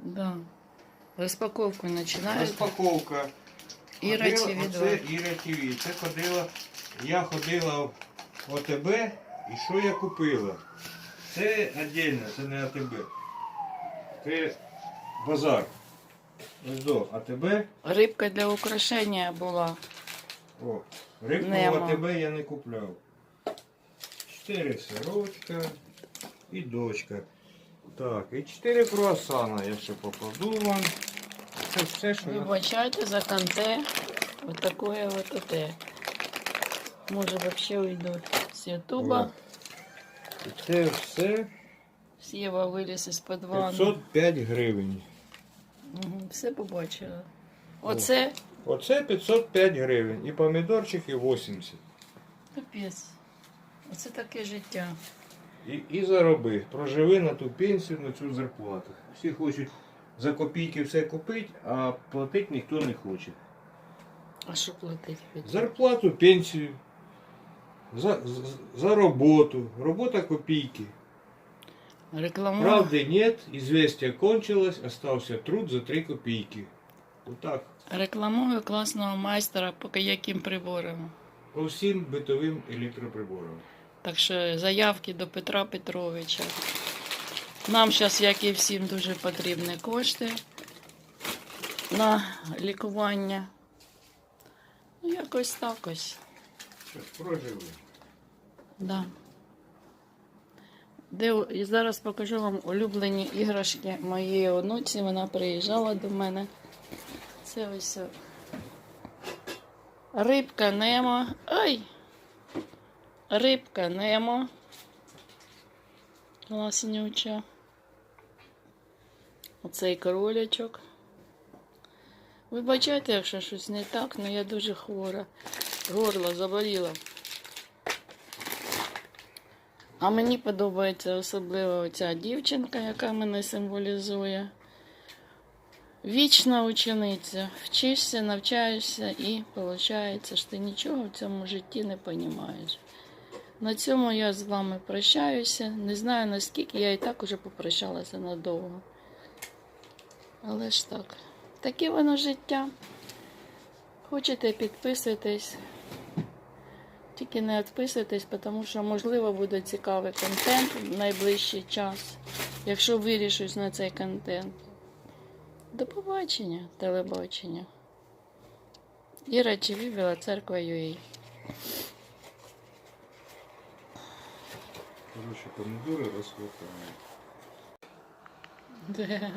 Да. Розпаковку починають. Розпаковка. Іра ТВ Оце 2. Іра ТВ. Це ходила. Я ходила в ОТБ і що я купила? Це віддільно, це не АТБ. Це базар. Ось до АТБ. Рибка для украшення була. О, рибку в. АТБ я не купляв. Чотири сирочка і дочка. Так, і чотири круасана я ще покладу вам. Це все, що я Вибачайте за конте. Вот такое вот это. Може вообще уйдуть з Ютуба. І це все Сєва виліз із подвану. 505 гривень. Угу, все побачила. Оце Оце 505 гривень. І помідорчики 80. капець. Оце таке життя. І, і зароби. Проживи на ту пенсію, на цю зарплату. Всі хочуть за копійки все купити, а платити ніхто не хоче. А що платить? Зарплату, пенсію. За, за, за роботу. Робота копійки. Реклама. Правди нет, известие кончилось, остался труд за 3 копійки. Отак. Рекламую класного майстра по яким приборам. По всім битовим електроприборам. Так що заявки до Петра Петровича. Нам зараз, як і всім, дуже потрібні кошти на лікування. Ну, якось так ось. Прожили. Да. Де, і зараз покажу вам улюблені іграшки моєї онуці. Вона приїжджала до мене. Це ось рибка Немо. Ай! Рибка Немо. Класнюча. Оцей кролячок. Вибачайте, якщо щось не так, але я дуже хвора. Горло заболіло. А мені подобається особливо ця дівчинка, яка мене символізує. Вічна учениця. Вчишся, навчаєшся і виходить, що ти нічого в цьому житті не розумієш. На цьому я з вами прощаюся. Не знаю наскільки я і так уже попрощалася надовго. Але ж так. Таке воно життя. Хочете підписуйтесь. Тільки не відписуйтесь, тому що, можливо, буде цікавий контент в найближчий час, якщо вирішусь на цей контент. До побачення, телебачення. Іра Чеві, Біла Церква UA. помидоры розхватають. Де?